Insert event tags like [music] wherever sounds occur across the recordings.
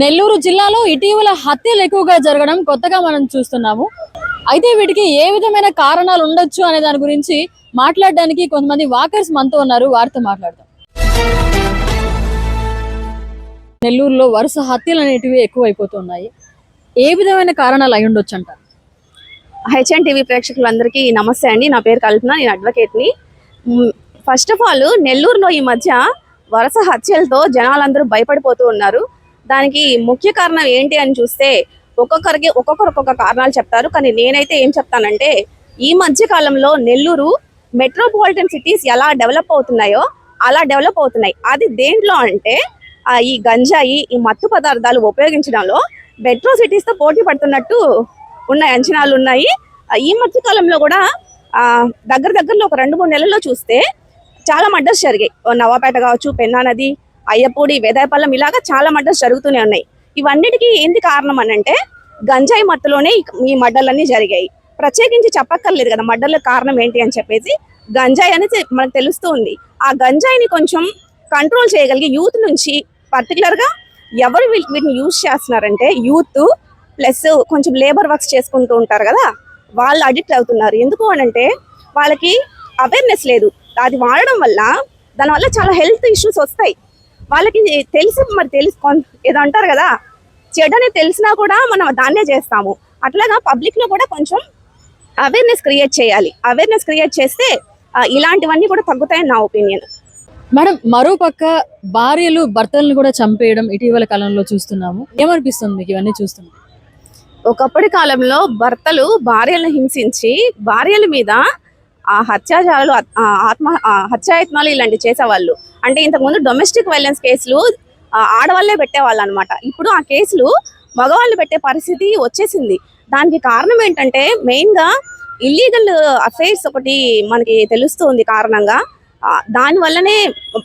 నెల్లూరు జిల్లాలో ఇటీవల హత్యలు ఎక్కువగా జరగడం కొత్తగా మనం చూస్తున్నాము. అయితే వీటికి ఏ విధమైన కారణాలు ఉండొచ్చు అనే దాని గురించి మాట్లాడడానికి కొంతమంది వాకర్స్ మనతో ఉన్నారు. వారితో మాట్లాడతాం నెల్లూరులో వరుస హత్యలు అనేటివి ఎక్కువైపోతున్నాయి. ఏ విధమైన కారణాలు అయి ఉండొచ్చు అంటారు? హెచ్ఎన్ టీవీ ప్రేక్షకులందరికీ నమస్తే అండి. నా పేరు కల్పన నేను అడ్వకేట్ని. ఫస్ట్ ఆఫ్ ఆల్ నెల్లూరులో ఈ మధ్య వరుస హత్యలతో జనాలందరూ భయపడిపోతూ ఉన్నారు. దానికి ముఖ్య కారణం ఏంటి అని చూస్తే ఒక్కొక్కరికి ఒక్కొక్కరు ఒక్కొక్క కారణాలు చెప్తారు. కానీ నేనైతే ఏం చెప్తానంటే ఈ మధ్య కాలంలో నెల్లూరు మెట్రోపాలిటన్ సిటీస్ ఎలా డెవలప్ అవుతున్నాయో అలా డెవలప్ అవుతున్నాయి. అది దేంట్లో అంటే ఈ గంజాయి ఈ మత్తు పదార్థాలు ఉపయోగించడంలో మెట్రో సిటీస్తో పోటీ పడుతున్నట్టు ఉన్న అంచనాలు ఉన్నాయి. ఈ మధ్య కాలంలో కూడా దగ్గర దగ్గరలో ఒక రెండు మూడు నెలల్లో చూస్తే చాలా మర్డర్స్ జరిగాయి. ఓ నవాపేట కావచ్చు పెన్నా నది అయ్యపూడి వేదాయపాలెం ఇలాగా చాలా మడ్డలు జరుగుతూనే ఉన్నాయి. ఇవన్నిటికీ ఏంటి కారణం అని అంటే గంజాయి మత్తులోనే ఈ- మడ్డలన్నీ జరిగాయి. ప్రత్యేకించి చెప్పక్కర్లేదు కదా మడ్డల కారణం ఏంటి అని చెప్పేసి గంజాయి అనేది మనకు తెలుస్తూ ఉంది. ఆ గంజాయిని కొంచెం కంట్రోల్ చేయగలిగే యూత్ నుంచి పర్టికులర్గా ఎవరు వీటిని యూజ్ చేస్తున్నారంటే యూత్ ప్లస్ కొంచెం లేబర్ వర్క్స్ చేసుకుంటూ ఉంటారు కదా వాళ్ళు అడిక్ట్ అవుతున్నారు. ఎందుకు అని అంటే వాళ్ళకి అవేర్నెస్ లేదు. అది వాడడం వల్ల దానివల్ల చాలా హెల్త్ ఇష్యూస్ వస్తాయి. వాళ్ళకి తెలిసి మరి తెలిసి ఏదో అంటారు కదా చెడని తెలిసినా కూడా మనం దాన్నే చేస్తాము. అట్లాగా పబ్లిక్లో కూడా కొంచెం అవేర్నెస్ క్రియేట్ చేయాలి. అవేర్నెస్ క్రియేట్ చేస్తే ఇలాంటివన్నీ కూడా తగ్గుతాయని నా ఒపీనియన్ మేడం మరో పక్క భార్యలు భర్తలను కూడా చంపేయడం ఇటీవల కాలంలో చూస్తున్నాము. ఏమనిపిస్తుంది మీకు ఇవన్నీ చూస్తుంటే? ఒకప్పటి కాలంలో భర్తలు భార్యలను హింసించి భార్యల మీద ఆ హత్యాచారాలు ఆత్మ హత్యాయత్నాలు ఇలాంటివి చేసేవాళ్ళు. అంటే ఇంతకుముందు డొమెస్టిక్ వైలెన్స్ కేసులు ఆడవాళ్ళే పెట్టేవాళ్ళు అనమాట ఇప్పుడు ఆ కేసులు మగవాళ్ళు పెట్టే పరిస్థితి వచ్చేసింది. దానికి కారణం ఏంటంటే మెయిన్గా ఇల్లీగల్ అఫైర్స్ ఒకటి మనకి తెలుస్తుంది కారణంగా. దానివల్లనే దాని వల్లనే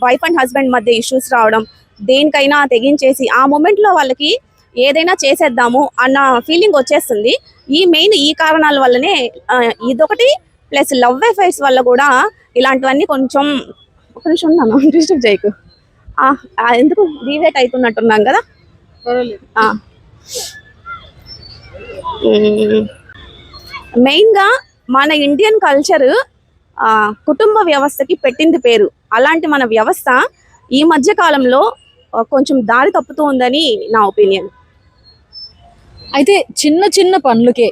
వైఫ్ అండ్ హస్బెండ్ మధ్య ఇష్యూస్ రావడం దేనికైనా తెగించేసి ఆ మూమెంట్లో వాళ్ళకి ఏదైనా చేసేద్దాము అన్న ఫీలింగ్ వచ్చేస్తుంది. ఈ మెయిన్ ఈ కారణాల వల్లనే ఇదొకటి ప్లస్ లవ్ అఫైర్స్ వల్ల కూడా ఇలాంటివన్నీ కొంచెం ఒక నిమిషం ఉన్నాను డిస్టర్బ్ చేయకు. ఎందుకు? డివేట్ అవుతున్నట్టున్నాం కదా. మెయిన్గా మన ఇండియన్ కల్చర్ కుటుంబ వ్యవస్థకి పెట్టింది పేరు. అలాంటి మన వ్యవస్థ ఈ మధ్య కాలంలో కొంచెం దారి తప్పుతూ ఉందని నా ఒపీనియన్ అయితే చిన్న చిన్న పనులకే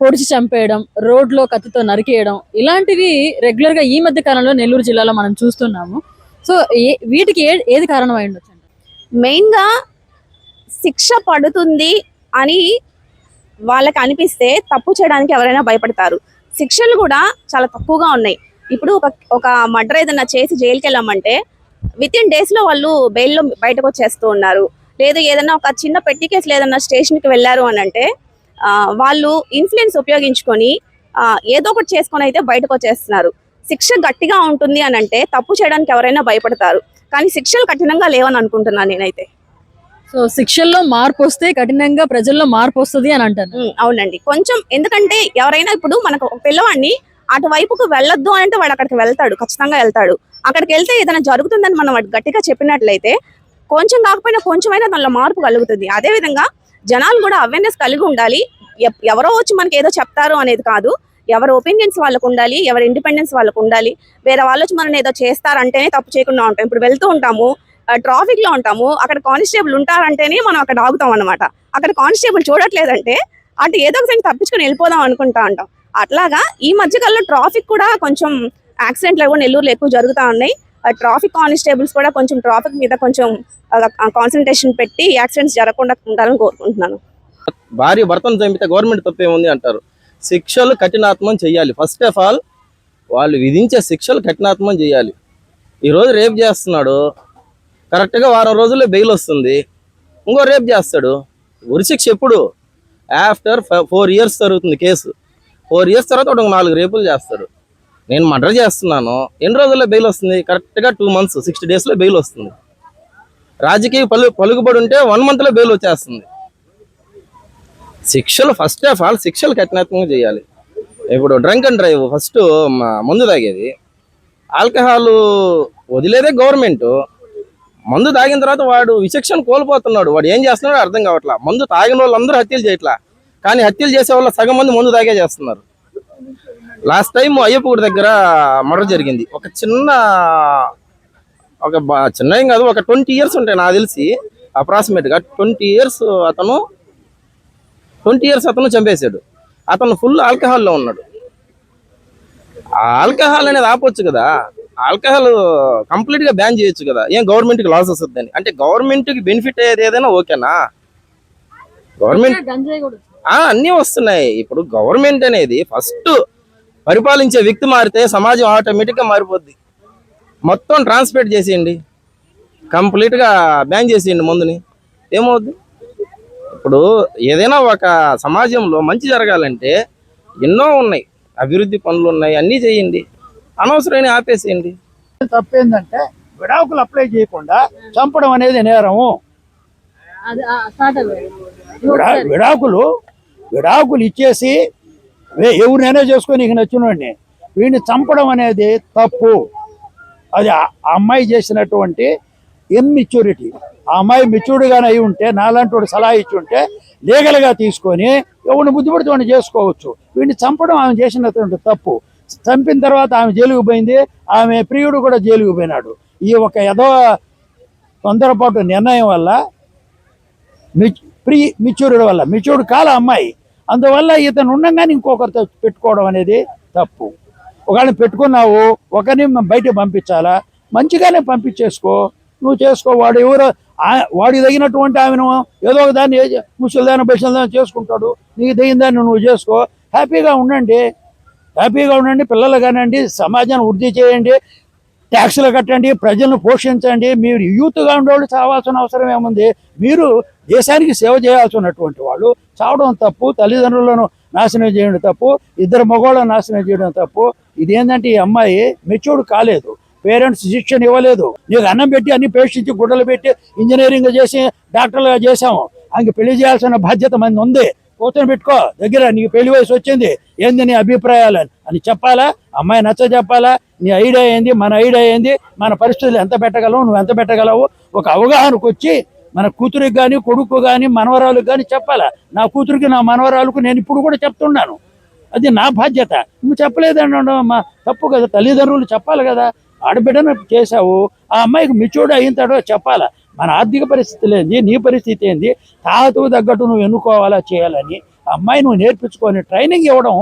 పొడిచి చంపేయడం రోడ్లో కత్తితో నరికేయడం ఇలాంటివి రెగ్యులర్గా ఈ మధ్య కాలంలో నెల్లూరు జిల్లాలో మనం చూస్తున్నాము. సో ఏ- వీటికి ఏ- ఏది కారణం అయి ఉండొచ్చు మెయిన్గా శిక్ష పడుతుంది అని వాళ్ళకి అనిపిస్తే తప్పు చేయడానికి ఎవరైనా భయపడతారు. శిక్షలు కూడా చాలా తక్కువగా ఉన్నాయి. ఇప్పుడు ఒక ఒక మర్డర్ ఏదైనా చేసి జైలుకి వెళ్ళామంటే విత్ ఇన్ డేస్లో వాళ్ళు బెయిల్లో బయటకు వచ్చేస్తూ ఉన్నారు. లేదు ఏదైనా ఒక చిన్న పెట్టి కేసులు ఏదైనా స్టేషన్కి వెళ్ళారు అని అంటే వాళ్ళు ఇన్ఫ్లుయెన్స్ ఉపయోగించుకొని ఏదో ఒకటి చేసుకొని అయితే బయటకు వచ్చేస్తున్నారు. శిక్ష గట్టిగా ఉంటుంది అని అంటే తప్పు చేయడానికి ఎవరైనా భయపడతారు. కానీ శిక్షలు కఠినంగా లేవని అనుకుంటున్నాను నేనైతే. సో శిక్షల్లో మార్పు వస్తే కఠినంగా ప్రజల్లో మార్పు వస్తుంది అని అంటారు ఉమ్, అవునండి. కొంచెం ఎందుకంటే ఎవరైనా ఇప్పుడు మనకు పిల్లవాడిని అటువైపుకు వెళ్ళొద్దు అంటే వాడు అక్కడికి వెళ్తాడు ఖచ్చితంగా వెళ్తాడు. అక్కడికి వెళ్తే ఏదైనా జరుగుతుందని మనం గట్టిగా చెప్పినట్లయితే కొంచెం కాకపోయినా కొంచెమైనా దానిలో మార్పు కలుగుతుంది. అదే విధంగా జనాలు కూడా అవేర్నెస్ కలిగి ఉండాలి. ఎప్- ఎవరో వచ్చి మనకి ఏదో చెప్తారు అనేది కాదు. ఎవరి ఒపీనియన్స్ వాళ్ళకు ఉండాలి ఎవరి ఇండిపెండెన్స్ వాళ్ళకు ఉండాలి. వేరే వాళ్ళు వచ్చి మనం ఏదో చేస్తారంటేనే తప్పు చేయకుండా ఉంటాం. ఇప్పుడు వెళ్తూ ఉంటాము ట్రాఫిక్లో ఉంటాము అక్కడ కానిస్టేబుల్ ఉంటారంటేనే మనం అక్కడ ఆగుతాం అనమాట అక్కడ కానిస్టేబుల్ చూడట్లేదంటే అటు ఏదో ఒకసారి తప్పించుకొని వెళ్ళిపోదాం అనుకుంటా ఉంటాం. అట్లాగా ఈ మధ్యకాలంలో ట్రాఫిక్ కూడా కొంచెం యాక్సిడెంట్లు కూడా నెల్లూరులో ఎక్కువ జరుగుతూ ఉన్నాయి. ట్రాఫిక్ కానిస్టేబుల్స్ కూడా కొంచెం ట్రాఫిక్ మీద కొంచెం కాన్సన్ట్రేషన్ పెట్టి యాక్సిడెంట్స్ జరగకుండా ఉండాలని కోరుకుంటున్నాను. భార్య భర్తను చంపితే గవర్నమెంట్ తప్పేముంది అంటారు? శిక్షలు కఠినాత్మం చేయాలి ఫస్ట్ ఆఫ్ ఆల్ వాళ్ళు విధించే శిక్షలు కఠినాత్మం చేయాలి ఈరోజు రేప్ చేస్తున్నాడు. కరెక్ట్గా వారం రోజుల్లో బెయిల్ వస్తుంది. ఇంకో రేప్ చేస్తాడు. ఉరిశిక్ష ఎప్పుడు? ఆఫ్టర్ ఫోర్ ఇయర్స్ జరుగుతుంది కేసు. ఫోర్ ఇయర్స్ తర్వాత ఒక నాలుగు రేపులు చేస్తాడు. నేను మర్డర్ చేస్తున్నాను. ఎన్ని రోజుల్లో బెయిల్ వస్తుంది? కరెక్ట్గా టూ మంత్స్ సిక్స్టీ డేస్లో బెయిల్ వస్తుంది. రాజకీయ పలు పలుకుబడి ఉంటే వన్ మంత్లో బెయిల్ వచ్చేస్తుంది. శిక్షలు ఫస్ట్ ఆఫ్ ఆల్ శిక్షలు కఠినాత్మకంగా చేయాలి. ఇప్పుడు డ్రంక్ అండ్ డ్రైవ్ ఫస్ట్ మందు తాగేది. ఆల్కహాల్ వదిలేదే గవర్నమెంట్ మందు తాగిన తర్వాత వాడు విచక్షణ కోల్పోతున్నాడు. వాడు ఏం చేస్తున్నాడో అర్థం కావట్లా. మందు తాగిన వాళ్ళందరూ హత్యలు చేయట్లా. కానీ హత్యలు చేసే వాళ్ళ సగం మంది మందు తాగే చేస్తున్నారు. లాస్ట్ టైం అయ్యప్పగుడి దగ్గర మర్డర్ జరిగింది. ఒక చిన్న ఒక చిన్న ఏం కాదు ఒక ట్వంటీ ఇయర్స్ ఉంటాయి నాకు తెలిసి అప్రాక్సిమేట్గా ట్వంటీ ఇయర్స్ అతను ట్వంటీ ఇయర్స్ అతను చంపేశాడు. అతను ఫుల్ ఆల్కహాల్లో ఉన్నాడు. ఆల్కహాల్ అనేది ఆపొచ్చు కదా. ఆల్కహాల్ కంప్లీట్గా బ్యాన్ చేయొచ్చు కదా. ఏం గవర్నమెంట్కి లాస్ వస్తుందని. అంటే గవర్నమెంట్కి బెనిఫిట్ అయ్యేది ఏదైనా ఓకేనా? గవర్నమెంట్ అన్నీ వస్తున్నాయి. ఇప్పుడు గవర్నమెంట్ అనేది ఫస్ట్ పరిపాలించే వ్యక్తి మారితే సమాజం ఆటోమేటిక్గా మారిపోద్ది. మొత్తం ట్రాన్స్పేట్ చేసేయండి. కంప్లీట్గా బ్యాన్ చేసేయండి మందుని. ఏమవుద్ది? ఇప్పుడు ఏదైనా ఒక సమాజంలో మంచి జరగాలంటే ఎన్నో ఉన్నాయి. అభివృద్ధి పనులు ఉన్నాయి. అన్నీ చేయండి. అనవసరమైన ఆపేసేయండి. తప్పేందంటే విడాకులు అప్లై చేయకుండా చంపడం అనేది నేరము. విడాకులు విడాకులు ఇచ్చేసి ఎవరినైనా చేసుకొని నీకు నచ్చినోడిని వీడిని? చంపడం అనేది తప్పు. అది ఆ అమ్మాయి చేసినటువంటి ఇమ్మెచ్యూరిటీ ఆ అమ్మాయి మెచ్యూర్డ్గానే అయి ఉంటే నాలాంటి వాడు సలహా ఇచ్చి ఉంటే లీగల్గా తీసుకొని ఎవరిని బుద్ధిపడితే వాడిని చేసుకోవచ్చు. వీడిని చంపడం ఆమె చేసినటువంటి తప్పు. చంపిన తర్వాత ఆమె జైలుకు పోయింది. ఆమె ప్రియుడు కూడా జైలుకు పోయినాడు. ఈ ఒక ఏదో తొందరపాటు నిర్ణయం వల్ల మిచ్- ప్రి మిచ్యూర్డ్ వల్ల మెచ్యూర్డ్ కాల అమ్మాయి. అందువల్ల ఇతను ఉండగానే ఇంకొకరితో పెట్టుకోవడం అనేది తప్పు. ఒకవేళ పెట్టుకున్నావు ఒకరిని బయట పంపించాలా? మంచిగానే పంపించేసుకో. నువ్వు చేసుకో వాడు ఎవరో వాడికి తగినటువంటి ఆమెను ఏదో ఒక దాన్ని ముసలిదాన్ని బసలిదాన్ని చేసుకుంటాడు. నీకు తగిన దాన్ని నువ్వు చేసుకో. హ్యాపీగా ఉండండి. హ్యాపీగా ఉండండి పిల్లలు కానండి సమాజాన్ని వృద్ధి చేయండి. ట్యాక్సులు కట్టండి ప్రజలను పోషించండి మీరు యూత్గా ఉండేవాళ్ళు చావాల్సిన అవసరం ఏముంది? మీరు దేశానికి సేవ చేయాల్సినటువంటి వాళ్ళు. చావడం తప్పు తల్లిదండ్రులను నాశనం చేయడం తప్పు ఇద్దరు మగవాళ్ళను నాశనం చేయడం తప్పు. ఇదేంటంటే ఈ అమ్మాయి మెచ్యూర్డ్ కాలేదు. పేరెంట్స్ శిక్షణ ఇవ్వలేదు. నీకు అన్నం పెట్టి అన్ని పేషించి గుడ్డలు పెట్టి ఇంజనీరింగ్ చేసి డాక్టర్లుగా చేసాము ఆయనకి పెళ్ళి చేయాల్సిన బాధ్యత మంది ఉంది. కూతురు పెట్టుకో. దగ్గర నీకు పెళ్ళి వయసు వచ్చింది. ఏంది నీ అభిప్రాయాలు అని. చెప్పాలా? అమ్మాయి నచ్చ చెప్పాలా? నీ ఐడియా ఏంది? మన ఐడియా ఏంది? మన పరిస్థితులు ఎంత పెట్టగలవు? నువ్వు ఎంత పెట్టగలవు? ఒక అవగాహనకు వచ్చి మన కూతురికి కానీ కొడుకు కానీ మనవరాలకు కానీ చెప్పాలా? నా కూతురికి నా మనవరాలకు నేను ఇప్పుడు కూడా చెప్తున్నాను. అది నా బాధ్యత. నువ్వు చెప్పలేదండి మా తప్పు కదా? తల్లిదండ్రులు చెప్పాలి కదా? ఆడబిడ్డను చేశావు. ఆ అమ్మాయికి మెచ్యూర్డ్ అయిన తర్వాత చెప్పాలా? మన ఆర్థిక పరిస్థితులు ఏంది? నీ పరిస్థితి ఏంది? తాతకు తగ్గట్టు నువ్వు ఎన్నుకోవాలా చేయాలని? అమ్మాయి నువ్వు నేర్పించుకొని ట్రైనింగ్ ఇవ్వడం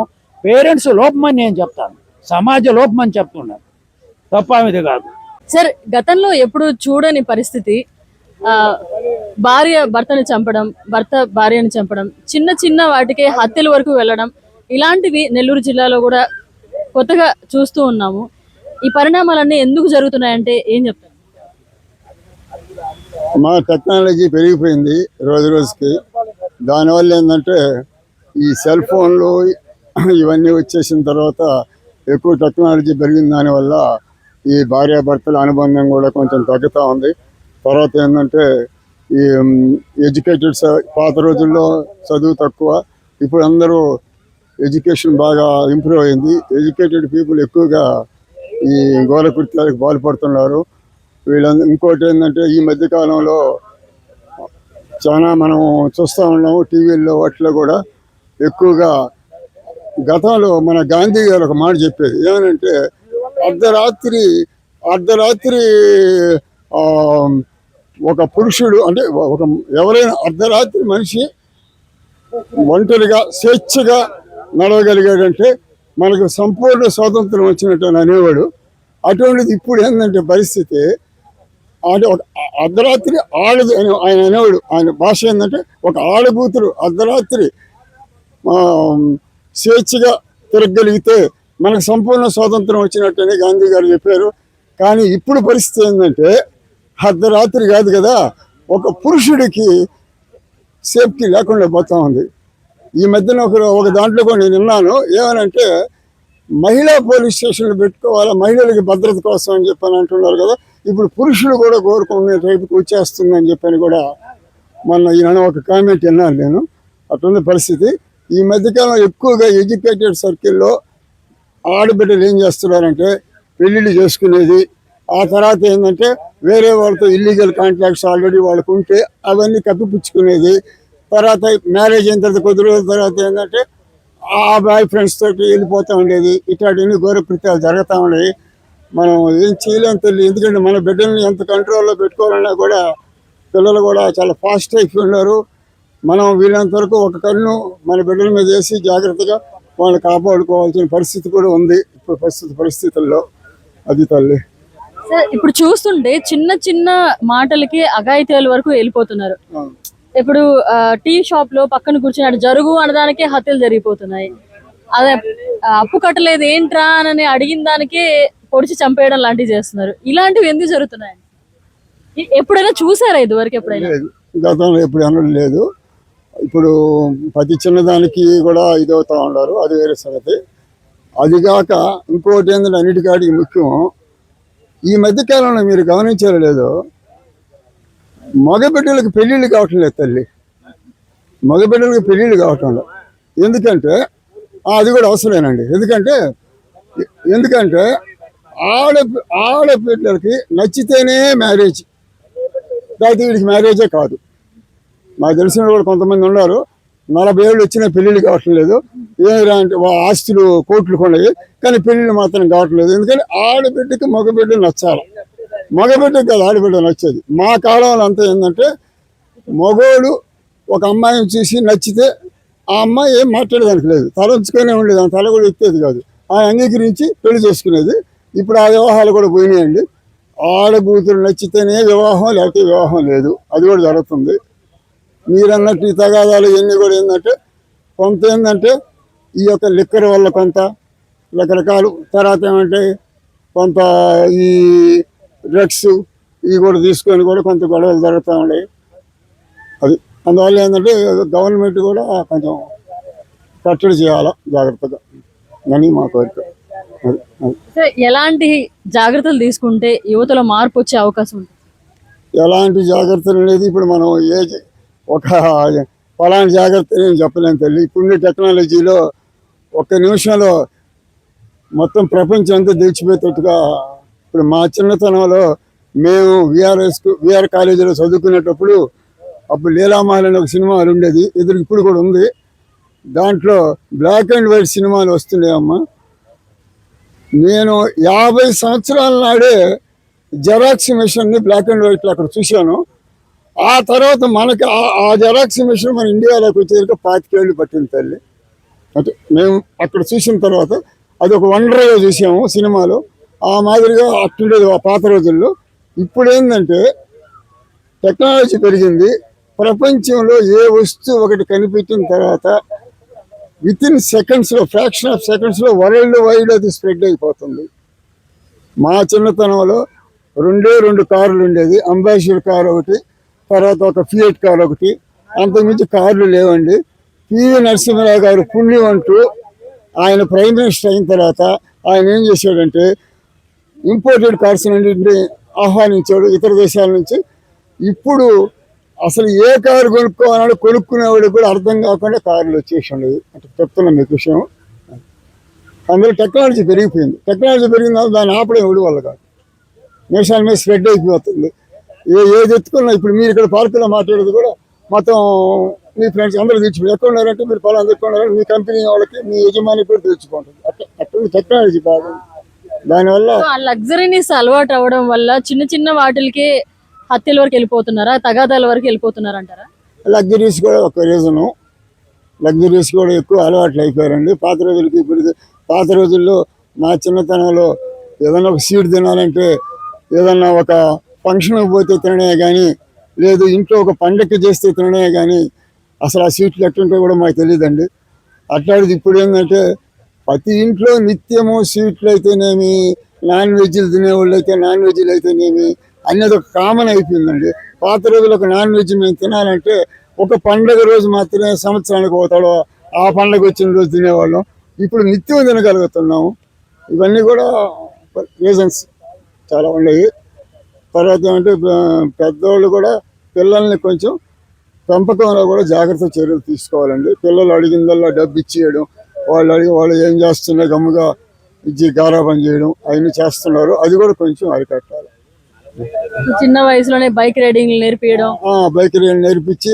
పేరెంట్స్ లోపమని నేను చెప్తాను. సమాజ లోపమని చెప్తున్నాను. తప్ప ఇది కాదు. సార్ గతంలో ఎప్పుడు చూడని పరిస్థితి ఆ, భార్య భర్తని చంపడం భర్త భార్యని చంపడం చిన్న చిన్న వాటికే హత్యల వరకు వెళ్ళడం ఇలాంటివి నెల్లూరు జిల్లాలో కూడా కొత్తగా చూస్తూ ఉన్నాము. ఈ పరిణామాలన్నీ ఎందుకు జరుగుతున్నాయంటే ఏం చెప్తారు? మా టెక్నాలజీ పెరిగిపోయింది రోజు రోజుకి. దానివల్ల ఏంటంటే ఈ సెల్ ఫోన్లు [clears throat] ఇవన్నీ వచ్చేసిన తర్వాత ఎక్కువ టెక్నాలజీ పెరిగిన దానివల్ల ఈ భార్యాభర్తల అనుబంధం కూడా కొంచెం తగ్గుతూ ఉంది. తర్వాత ఏంటంటే ఈ ఎడ్యుకేటెడ్ పాత రోజుల్లో చదువు తక్కువ. ఇప్పుడు అందరూ ఎడ్యుకేషన్ బాగా ఇంప్రూవ్ అయింది. ఎడ్యుకేటెడ్ పీపుల్ ఎక్కువగా ఈ ఘోర కృత్యాలకు పాల్పడుతున్నారు. వీళ్ళందరూ ఇంకోటి ఏంటంటే ఈ మధ్య కాలంలో చాలా మనం చూస్తూ ఉన్నాము టీవీల్లో వాటిలో కూడా ఎక్కువగా గతంలో మన గాంధీ గారు ఒక మాట చెప్పేది. ఏమనంటే అర్ధరాత్రి అర్ధరాత్రి ఒక పురుషుడు అంటే ఒక ఎవరైనా అర్ధరాత్రి మనిషి ఒంటరిగా స్వేచ్ఛగా నడవగలిగాడంటే మనకు సంపూర్ణ స్వాతంత్రం వచ్చినట్టు అని అనేవాడు. అటువంటిది ఇప్పుడు ఏంటంటే పరిస్థితి అంటే ఒక అర్ధరాత్రి ఆడదు అని ఆయన అనేవాడు. ఆయన భాష ఏంటంటే ఒక ఆడబూతుడు అర్ధరాత్రి స్వేచ్ఛగా తిరగగలిగితే మనకు సంపూర్ణ స్వాతంత్రం వచ్చినట్టని గాంధీ గారు చెప్పారు. కానీ ఇప్పుడు పరిస్థితి ఏంటంటే అర్ధరాత్రి కాదు కదా ఒక పురుషుడికి సేఫ్టీ లేకుండా పోతా ఉంది. ఈ మధ్యన ఒక ఒక దాంట్లో కూడా నేను విన్నాను ఏమనంటే మహిళా పోలీస్ స్టేషన్లు పెట్టుకోవాలా మహిళలకి భద్రత కోసం అని చెప్పని అంటున్నారు కదా. ఇప్పుడు పురుషులు కూడా కోరుకునే టైపుకి వచ్చేస్తుందని చెప్పని కూడా మొన్న ఈయన ఒక కామెంట్ విన్నాను నేను. అటువంటి పరిస్థితి. ఈ మధ్యకాలం ఎక్కువగా ఎడ్యుకేటెడ్ సర్కిల్లో ఆడబిడ్డలు ఏం చేస్తున్నారంటే పెళ్ళిళ్ళు చేసుకునేది. ఆ తర్వాత ఏంటంటే వేరే వాళ్ళతో ఇల్లీగల్ కాంట్రాక్ట్స్ ఆల్రెడీ వాళ్ళకు ఉంటే అవన్నీ కప్పిపుచ్చుకునేది. తర్వాత మ్యారేజ్ అయిన తర్వాత కొద్ది రోజుల తర్వాత ఏంటంటే ఆ బాయ్ ఫ్రెండ్స్ తోటి వెళ్ళిపోతూ ఉండేది. ఇట్లాంటివన్నీ ఘోరకృత్యాలు జరుగుతూ ఉండేవి మనం ఏం చేయలేం తెలియదు ఎందుకంటే మన బిడ్డల్ని ఎంత కంట్రోల్లో పెట్టుకోవాలన్నా కూడా పిల్లలు కూడా చాలా ఫాస్ట్ అయిపోయి ఉన్నారు. మనం వీళ్ళంత వరకు ఒక కన్ను మన బిడ్డల మీద వేసి జాగ్రత్తగా వాళ్ళని కాపాడుకోవాల్సిన పరిస్థితి కూడా ఉంది. ఇప్పుడు ప్రస్తుత పరిస్థితుల్లో. అది తల్లి. సార్ ఇప్పుడు చూస్తుంటే చిన్న చిన్న మాటలకి అఘాయిత్యాల వరకు వెళ్ళిపోతున్నారు. ఇప్పుడు టీ షాప్లో పక్కన కూర్చున్నాడు. జరుగు అనడానికే హత్యలు జరిగిపోతున్నాయి. అదే అప్పు కట్టలేదు ఏంట్రా అని అడిగిన దానికే పొడిచి చంపేయడం లాంటివి చేస్తున్నారు. ఇలాంటివి ఎందుకు జరుగుతున్నాయి? ఎప్పుడైనా చూసారా ఇదివరకు ఎప్పుడైనా? గతంలో ఎప్పుడు అనడం లేదు. ఇప్పుడు ప్రతి చిన్నదానికి కూడా ఇదవుతా ఉన్నారు. అది వేరే సంగతి. అది కాక ఇంకోటి ఏంటంటే అన్నిటికాడికి ముఖ్యం ఈ మధ్య కాలంలో మీరు గమనించారో లేదో మగబిడ్డలకు పెళ్ళిళ్ళు కావటం లేదు తల్లి. మగబిడ్డలకు పెళ్ళిళ్ళు కావటం లేదు. ఎందుకంటే అది కూడా అవసరమేనండి. ఎందుకంటే ఎందుకంటే ఆడ ఆడపిల్లలకి నచ్చితేనే మ్యారేజ్ లేకపోతే వీడికి మ్యారేజే కాదు. నాకు తెలిసిన వాళ్ళు కూడా కొంతమంది ఉన్నారు. నలభై ఏళ్ళు వచ్చినా పెళ్ళిళ్ళు కావట్లేదు లేదు. అంటే వా- ఆస్తులు కోట్లు కొన్నాయి. కానీ పెళ్ళిళ్ళు మాత్రం కావట్లేదు ఎందుకంటే ఆడబిడ్డకి మగబిడ్డ నచ్చాలి. మగబిడ్డకి కాదు ఆడబిడ్డ నచ్చేది. మా కాలంలో అంతా ఏంటంటే మగోడు ఒక అమ్మాయిని చూసి నచ్చితే ఆ అమ్మాయి ఏం మాట్లాడేదానికి లేదు. తలంచుకునే ఉండేది తల కూడా ఎత్తేది కాదు. ఆ అంగీకరించి పెళ్ళి చేసుకునేది. ఇప్పుడు ఆ వివాహాలు కూడా పోయినాయండి. ఆడకూతురు నచ్చితేనే వివాహం లేకపోతే వివాహం లేదు. అది కూడా జరుగుతుంది. మీరు అన్నట్టు ఈ తగాదాలు ఇవన్నీ కూడా ఏంటంటే కొంత ఏంటంటే ఈ యొక్క లిక్కర్ వల్ల కొంత రకరకాలు తర్వాత ఏమంటే కొంత ఈ డ్రగ్స్ ఇవి కూడా తీసుకొని కూడా కొంత గొడవలు జరుగుతూ ఉన్నాయి. అది అందువల్ల ఏంటంటే గవర్నమెంట్ కూడా కొంచెం కట్టడి చేయాలా జాగ్రత్తగా. అని మా కోరిక. ఎలాంటి జాగ్రత్తలు తీసుకుంటే యువతలో మార్పు వచ్చే అవకాశం ఉంది ఎలాంటి జాగ్రత్తలు అనేది ఇప్పుడు మనం ఏ ఒక పలాంటి జాగ్రత్త నేను చెప్పలేను తల్లి. ఇప్పుడున్న టెక్నాలజీలో ఒక్క నిమిషంలో మొత్తం ప్రపంచం అంతా తెచ్చిపోయేటట్టుగా ఇప్పుడు మా చిన్నతనంలో మేము విఆర్ఎస్ విఆర్ కాలేజీలో చదువుకునేటప్పుడు అప్పుడు లీలామాల్ అనే ఒక సినిమా ఉండేది. ఎదురు ఇప్పుడు కూడా ఉంది. దాంట్లో బ్లాక్ అండ్ వైట్ సినిమాలు వస్తున్నాయమ్మా. నేను యాభై సంవత్సరాల నాడే జెరాక్స్ మిషన్ని బ్లాక్ అండ్ వైట్లో అక్కడ చూశాను. ఆ తర్వాత మనకి ఆ- ఆ జెరాక్స్ మిషన్ మన ఇండియాలోకి వచ్చేసరికి పాతికేళ్ళు పట్టింది తల్లి. అంటే మేము అక్కడ చూసిన తర్వాత అది ఒక వండర్గా చూసాము సినిమాలో. ఆ మాదిరిగా అట్టుండేది ఆ పాత రోజుల్లో. ఇప్పుడు ఏంటంటే టెక్నాలజీ పెరిగింది. ప్రపంచంలో ఏ వస్తువు ఒకటి కనిపెట్టిన తర్వాత విత్ ఇన్ సెకండ్స్లో ఫ్రాక్షన్ ఆఫ్ సెకండ్స్లో వరల్డ్ వైడ్ అది స్ప్రెడ్ అయిపోతుంది. మా చిన్నతనంలో రెండే రెండు కార్లు ఉండేది. అంబాసిడర్ కార్ ఒకటి తర్వాత ఒక ఫియట్ కార్ ఒకటి. అంతకుమించి కార్లు లేవండి. పివి నరసింహరావు గారు పుణ్యం అంటూ ఆయన ప్రైమ్ మినిస్టర్ అయిన తర్వాత ఆయన ఏం చేశాడంటే ఇంపోర్టెడ్ కార్స్ అన్నింటినీ ఆహ్వానించాడు. ఇతర దేశాల నుంచి ఇప్పుడు అసలు ఏ కారు కొనుక్కోవాలో కొనుక్కునేవాడు కూడా అర్థం కాకుండా కార్లు వచ్చేసి ఉండేది అంటే చెప్తున్నాం మీకు విషయం. అందులో టెక్నాలజీ పెరిగిపోయింది. టెక్నాలజీ పెరిగిన దాన్ని ఆపడం ఎవడి వల్ల కాదు. నేషనల్ మీద స్ప్రెడ్ అయిపోతుంది. ఏ ఏది ఎత్తుకున్నా ఇప్పుడు మీరు ఇక్కడ పార్కులో మాట్లాడేది కూడా మొత్తం మీ ఫ్రెండ్స్ అందరూ తెచ్చిపోయి ఎక్కడ ఉన్నారంటే మీరు పొలం తెచ్చుకున్నారంటే మీ కంపెనీ వాళ్ళకి మీ యజమాని కూడా తెచ్చుకుంటుంది. అట్లా అట్లా టెక్నాలజీ బాగుంది దానివల్ల ఆ అలవాటు అవ్వడం వల్ల చిన్న చిన్న వాటికి హత్యల వరకు వెళ్ళిపోతున్నారా? తగాదాల వరకు వెళ్ళిపోతున్నారు అంటారా లగ్జరీస్ కూడా ఒక రీజను లగ్జరీస్ కూడా ఎక్కువ అలవాట్లు అయిపోయారండి. పాత రోజులకి ఇప్పుడు పాత రోజుల్లో మా చిన్నతనంలో ఏదైనా ఒక సీట్ తినాలంటే ఏదన్నా ఒక ఫంక్షన్కి పోతే తినడే కానీ లేదు ఇంట్లో ఒక పండగ చేస్తే తినడే కానీ అసలు ఆ సీట్లు ఎట్లుంటే కూడా మాకు తెలియదండి అట్లాంటిది ఇప్పుడు ఏంటంటే ప్రతి ఇంట్లో నిత్యము స్వీట్లు అయితేనేమి నాన్ వెజ్లు తినేవాళ్ళు అయితే నాన్ వెజ్లు అయితేనేమి అనేది ఒక కామన్ అయిపోయిందండి. పాత రోజులు ఒక నాన్ వెజ్ మేము తినాలంటే ఒక పండగ రోజు మాత్రమే సంవత్సరానికి పోతాడో ఆ పండగ వచ్చిన రోజు తినేవాళ్ళం. ఇప్పుడు నిత్యం తినగలుగుతున్నాము. ఇవన్నీ కూడా రీజన్స్ చాలా ఉన్నాయి. తర్వాత ఏమంటే పెద్దవాళ్ళు కూడా పిల్లల్ని కొంచెం పెంపకంలో కూడా జాగ్రత్త చర్యలు తీసుకోవాలండి. పిల్లలు అడిగిందల్లా డబ్బు ఇచ్చేయడం వాళ్ళు అడిగి వాళ్ళు ఏం చేస్తున్నా గమ్ముగా ఇచ్చి గారాబం చేయడం అవన్నీ చేస్తున్నారు. అది కూడా కొంచెం అరికట్టాలి. చిన్న వయసులోనే బైక్ రైడింగ్ నేర్పించడం ఆ, బైక్ రైడ్ నేర్పించి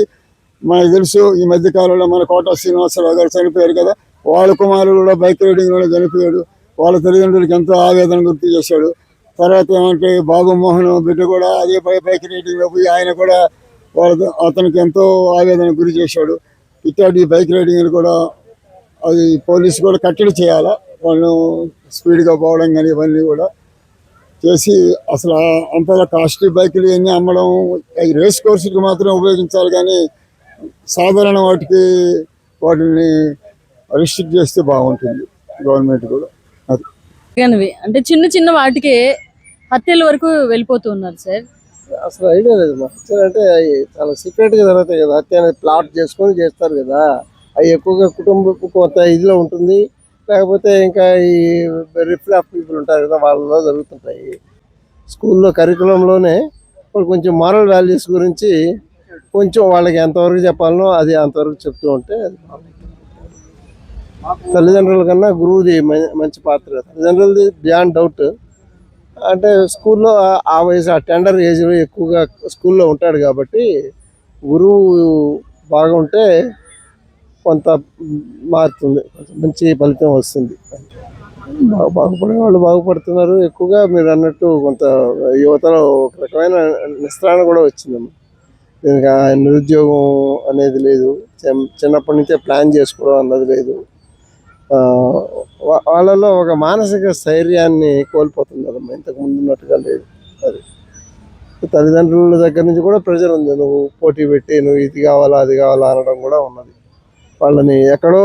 మనకు తెలుసు ఈ మధ్య కాలంలో మన కోట శ్రీనివాసరావు గారు చనిపోయారు కదా వాళ్ళ కుమారుడు కూడా బైక్ రైడింగ్లో చనిపోయాడు. వాళ్ళ తల్లిదండ్రులకు ఎంతో ఆవేదన గుర్తు చేశాడు. తర్వాత ఏమంటే బాబు మోహన్ బిడ్డ కూడా అదే బై బైక్ రైడింగ్లో పోయి ఆయన కూడా వాళ్ళ అతనికి ఎంతో ఆవేదన గురి చేశాడు. ఇట్లాంటి బైక్ రైడింగ్ కూడా అది పోలీసు కూడా కట్టడి చేయాలా? వాళ్ళు స్పీడ్గా పోవడం కానీ ఇవన్నీ కూడా చేసి అసలు అంతలా కాస్ట్లీ బైకులు ఇవన్నీ అమ్మడం రేస్ కోర్సులకు మాత్రం ఉపయోగించాలి కానీ సాధారణ వాటికి వాటిని రిస్ట్రిక్ట్ చేస్తే బాగుంటుంది గవర్నమెంట్ కూడా. అది. కానివి. అంటే చిన్న చిన్న వాటికే హత్యల వరకు వెళ్ళిపోతున్నారు సార్. అసలు ఐడియా లేదు హత్యలు అంటే అవి చాలా సీక్రెట్గా జరుగుతాయి కదా హత్య అనేది ప్లాట్ చేసుకొని చేస్తారు కదా. అవి ఎక్కువగా కుటుంబ కొంత ఇదిలో ఉంటుంది. లేకపోతే ఇంకా ఈ రిఫ్ల్ ఆఫ్ పీపుల్ ఉంటారు కదా వాళ్ళలో జరుగుతుంటాయి. స్కూల్లో కరికులంలోనే ఇప్పుడు కొంచెం మారల్ వాల్యూస్ గురించి కొంచెం వాళ్ళకి ఎంతవరకు చెప్పాలనో అది అంతవరకు చెప్తూ ఉంటే అది తల్లిదండ్రుల కన్నా గురువుది మంచి పాత్ర. తల్లిదండ్రులది బియాండ్ డౌట్ అంటే స్కూల్లో ఆ- ఆ వయసు ఆ టెండర్ ఏజ్లో ఎక్కువగా స్కూల్లో ఉంటాడు కాబట్టి గురువు బాగుంటే కొంత మారుతుంది. కొంచెం మంచి ఫలితం వస్తుంది. బాగా బాగుపడే వాళ్ళు బాగుపడుతున్నారు. ఎక్కువగా మీరు అన్నట్టు కొంత యువతలో ఒక రకమైన నిస్త్రాణ కూడా వచ్చిందమ్మా. దీనికి నిరుద్యోగం అనేది లేదు. చిన్నప్పటి నుంచే ప్లాన్ చేసుకోవడం అన్నది లేదు. వా- వాళ్ళలో ఒక మానసిక స్థైర్యాన్ని కోల్పోతున్నారమ్మా ఇంతకు ముందు ఉన్నట్టుగా లేదు. అది. తల్లిదండ్రుల దగ్గర నుంచి కూడా ప్రెషర్ ఉంది. నువ్వు పోటీ పెట్టి నువ్వు ఇది కావాలా అది కావాలా అనడం కూడా ఉన్నది. వాళ్ళని ఎక్కడో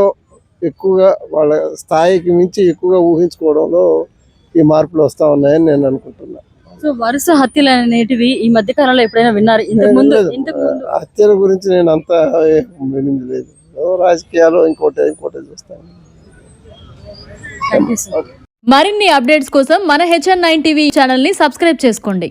ఎక్కువగా వాళ్ళ స్థాయికి మించి ఎక్కువగా ఊహించుకోవడంలో ఈ మార్పులు వస్తూ ఉన్నాయని నేను అనుకుంటున్నా. సో వరుస హత్యలు అనేటివి ఈ మధ్య కాలంలో ఎప్పుడైనా విన్నారు? ఇంతకు ముందు లేదు. ఇంతకు ముందు. హత్యల గురించి నేను అంత వినింది లేదు. రాజకీయాలు ఇంకోటి ఇంకోటి చూస్తాను మరిన్ని అప్డేట్స్ కోసం మన హెచ్ఎన్ నైన్ టీవీ ఛానల్ని సబ్స్క్రైబ్ చేసుకోండి.